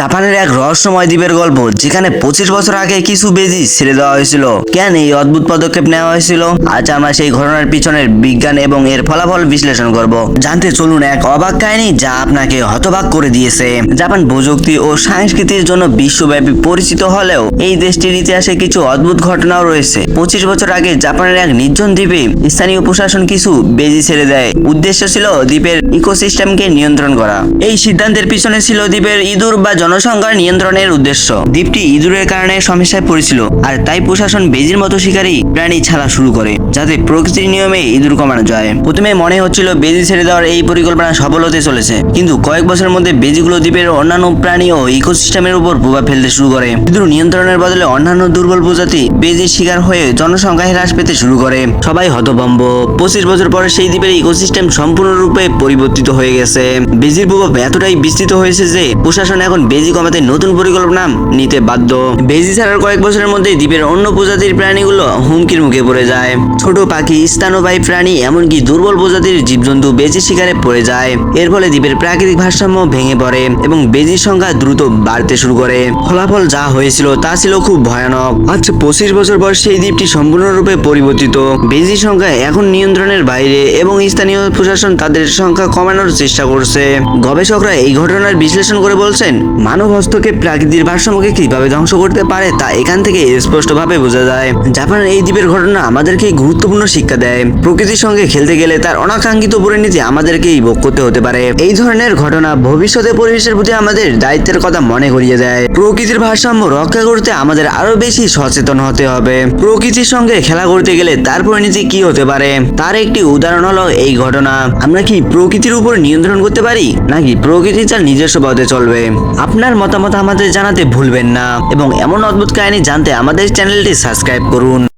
জাপানের এক রহস্যময় দ্বীপের গল্প, যেখানে পঁচিশ বছর আগে কিছু বেজি ছেড়ে দেওয়া হয়েছিল। কেন এই অদ্ভুত পদক্ষেপ নেওয়া হয়েছিল? আজ আমরা সেই ঘটনার পিছনের বিজ্ঞান এবং এর ফলাফল বিশ্লেষণ করব। জানতে চলুন এক অবাক কাহিনী যা আপনাকে হতবাক করে দিয়েছে। জাপান প্রযুক্তি ও সংস্কৃতির জন্য বিশ্বব্যাপী পরিচিত হলেও এই দেশটির ইতিহাসে কিছু অদ্ভুত ঘটনাও রয়েছে। পঁচিশ বছর আগে জাপানের এক নির্জন দ্বীপে স্থানীয় প্রশাসন কিছু বেজি ছেড়ে দেয়। উদ্দেশ্য ছিল দ্বীপের ইকোসিস্টেমকে নিয়ন্ত্রণ করা। এই সিদ্ধান্তের পিছনে ছিল দ্বীপের ইঁদুর বা জনসংখ্যা নিয়ন্ত্রণের উদ্দেশ্য। দ্বীপটি ইঁদুরের কারণে সমস্যায় পড়েছিল, আর তাই প্রশাসন বেজির মতো শিকারী প্রাণী ছাড়া শুরু করে, যাতে প্রকৃতির নিয়মে ইঁদুর কমানো যায়। প্রথমে মনে হচ্ছিল বেজি ছেড়ে দেওয়ার এই পরিকল্পনা সফল হতে চলেছে, কিন্তু কয়েক বছরের মধ্যে বেজিগুলো দ্বীপের অন্যান্য প্রাণী ও ইকোসিস্টেমের উপর প্রভাব ফেলতে শুরু করে। ইঁদুর নিয়ন্ত্রণের বদলে অন্যান্য দুর্বল প্রজাতি বেজির শিকার হয়ে জনসংখ্যা হ্রাস পেতে শুরু করে। সবাই হতভম্ব। পঁচিশ বছর পরে সেই দ্বীপের ইকোসিস্টেম সম্পূর্ণরূপে পরিবর্তিত হয়ে গেছে। বেজির প্রভাব এতটাই বিস্তৃত হয়েছে যে প্রশাসন এখন বেজি কমাতে নতুন পরিকল্পনা নিতে বাধ্য। বেজি ছাড়ার কয়েক বছরের মধ্যে দ্বীপের অন্য প্রজাতির প্রাণীগুলো হুমকির মুখে পড়ে যায়। ছোট পাখি, স্তন্যপায়ী প্রাণী, এমনকি দুর্বল প্রজাতির জীবজন্তু বেজি শিকারে পড়ে যায়। এর ফলে দ্বীপের প্রাকৃতিক ভারসাম্য ভেঙে পড়ে এবং বেজির সংখ্যা দ্রুত বাড়তে শুরু করে। ফলাফল যা হয়েছিল তা ছিল খুব ভয়ানক। আজ পঁচিশ বছর পর সেই দ্বীপটি সম্পূর্ণরূপে পরিবর্তিত। বেজির সংখ্যা এখন নিয়ন্ত্রণের বাইরে এবং স্থানীয় প্রশাসন তাদের সংখ্যা কমানোর চেষ্টা করছে। গবেষকরা এই ঘটনার বিশ্লেষণ করে বলছেন মানব হস্তক্ষেপ প্রাকৃতিক ভারসাম্যকে কীভাবে ধ্বংস করতে পারে তা এখান থেকে স্পষ্টভাবে বোঝা যায়। জাপানের এই দ্বীপের ঘটনা আমাদেরকে গুরুত্বপূর্ণ শিক্ষা দেয়। প্রকৃতির সঙ্গে খেলতে গেলে তার অনাকাঙ্ক্ষিত পরিণতি আমাদেরকেই ভোগ করতে হতে পারে। এই ধরনের ঘটনা ভবিষ্যতে পরিবেশের প্রতি আমাদের দায়িত্বের কথা মনে করিয়ে দেয়। প্রকৃতির ভারসাম্য রক্ষা করতে আমাদের আরও বেশি সচেতন হতে হবে। প্রকৃতির সঙ্গে খেলা করতে গেলে তার পরিণতি কি হতে পারে? তার একটি উদাহরণ হলো এই ঘটনা। আমরা কি প্রকৃতির উপর নিয়ন্ত্রণ করতে পারি? নাকি প্রকৃতি তার নিজস্ব পথে চলবে? আপনার মতামত আমাদের জানাতে ভুলবেন না। এবং এমন অদ্ভুত কাহিনী জানতে আমাদের চ্যানেলটি সাবস্ক্রাইব করুন।